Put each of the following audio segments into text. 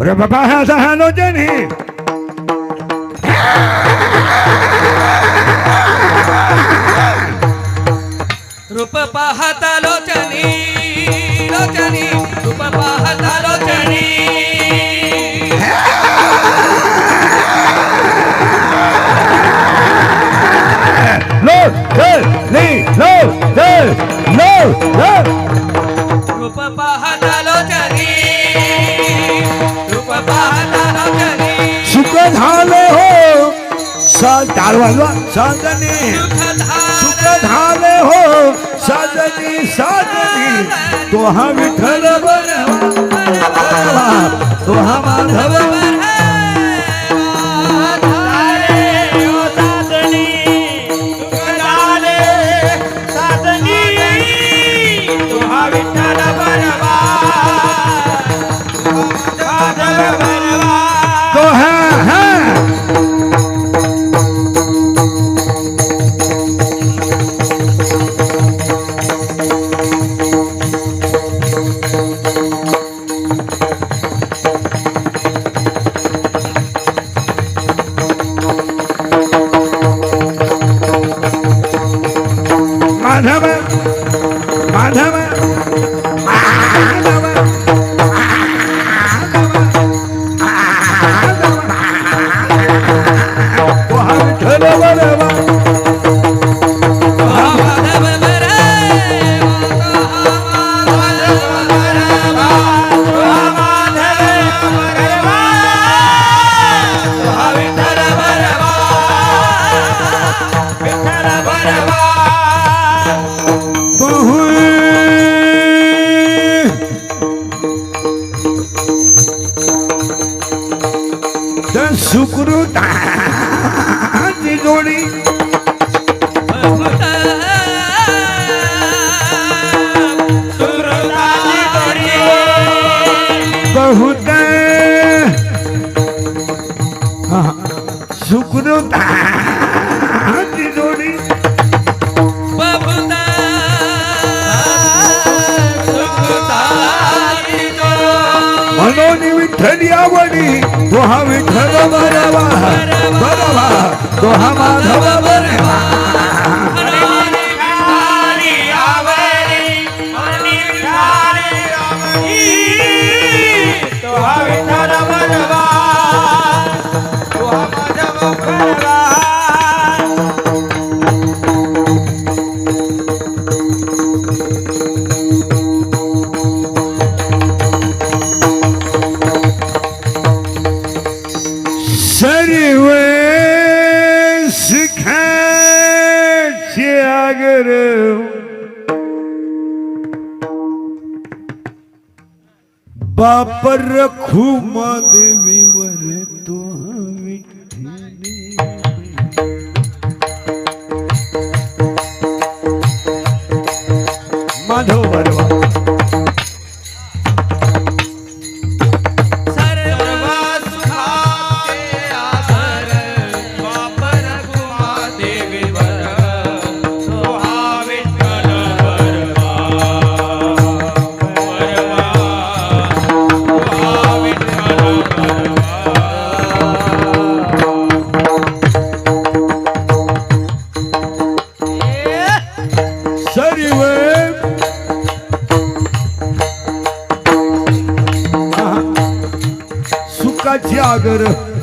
अरे बाबा हा असा हॅलोजन हे रूप पाहता लोचनी लोचनी रूप पाहता लोचनी. लो चल नी वाजवा साजनी सुख झाले हो साजनी साजनी तो हा विठ्ठल बरवा तो हा माधव माधव म्हणून विठ्ठली आवडी तो हा विठ्ठल बरवा बरवा तो हा माधव बरवा बापर रखू देवीवर तो विठ्ठली माधव ઉજાગર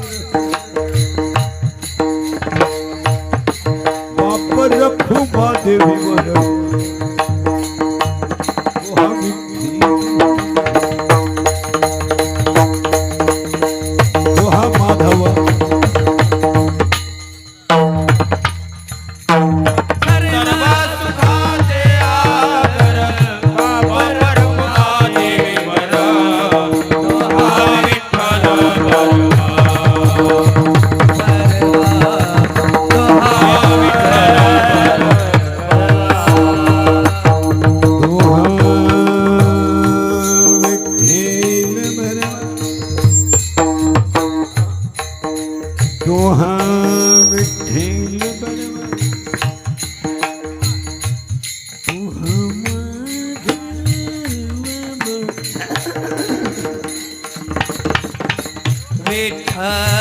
her.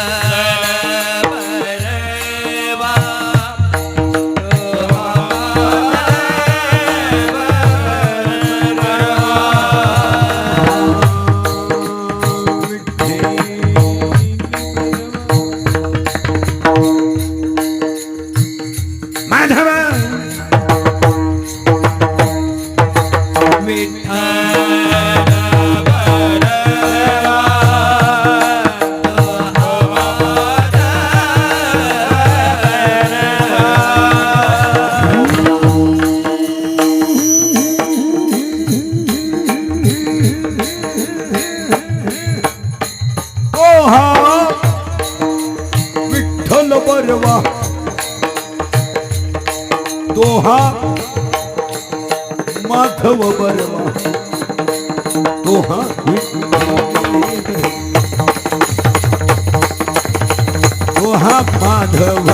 माधव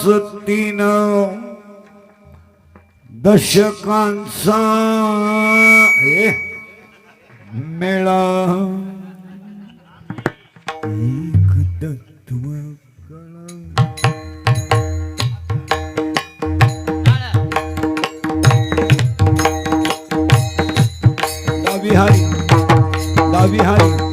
ستنا दशकांचा मेळा एक तत्व दाविहारी दाविहारी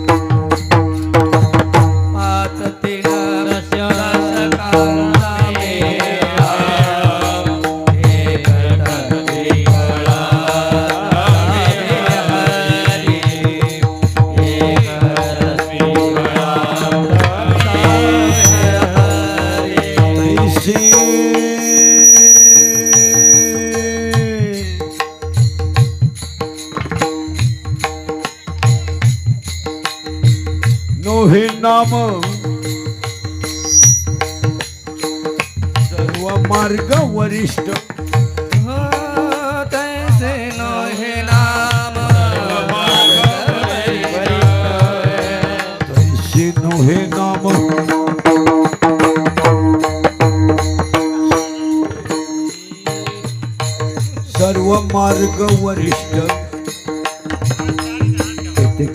मार्ग वरिष्ठ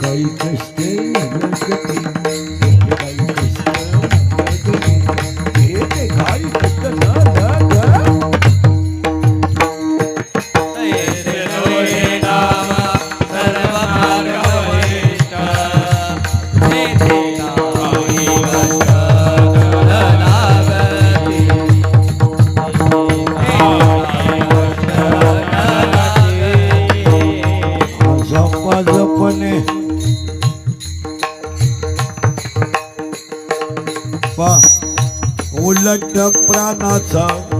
काही कष्ट What's up?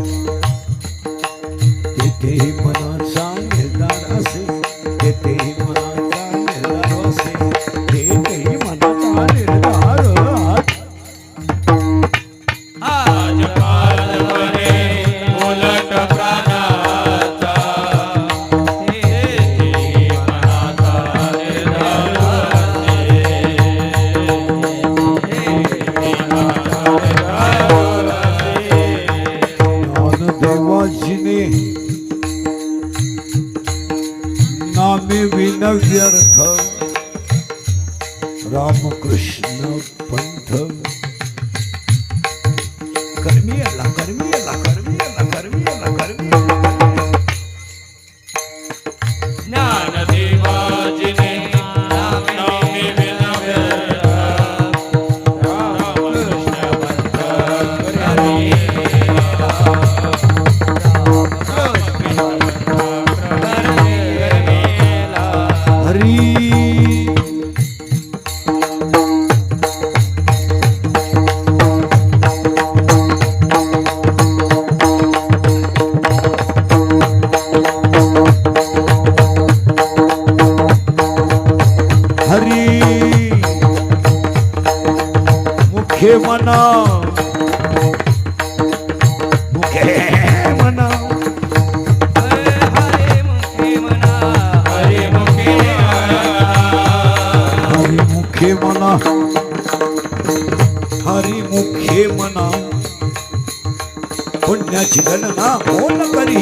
ஞாச்சிதனமா மோன பரி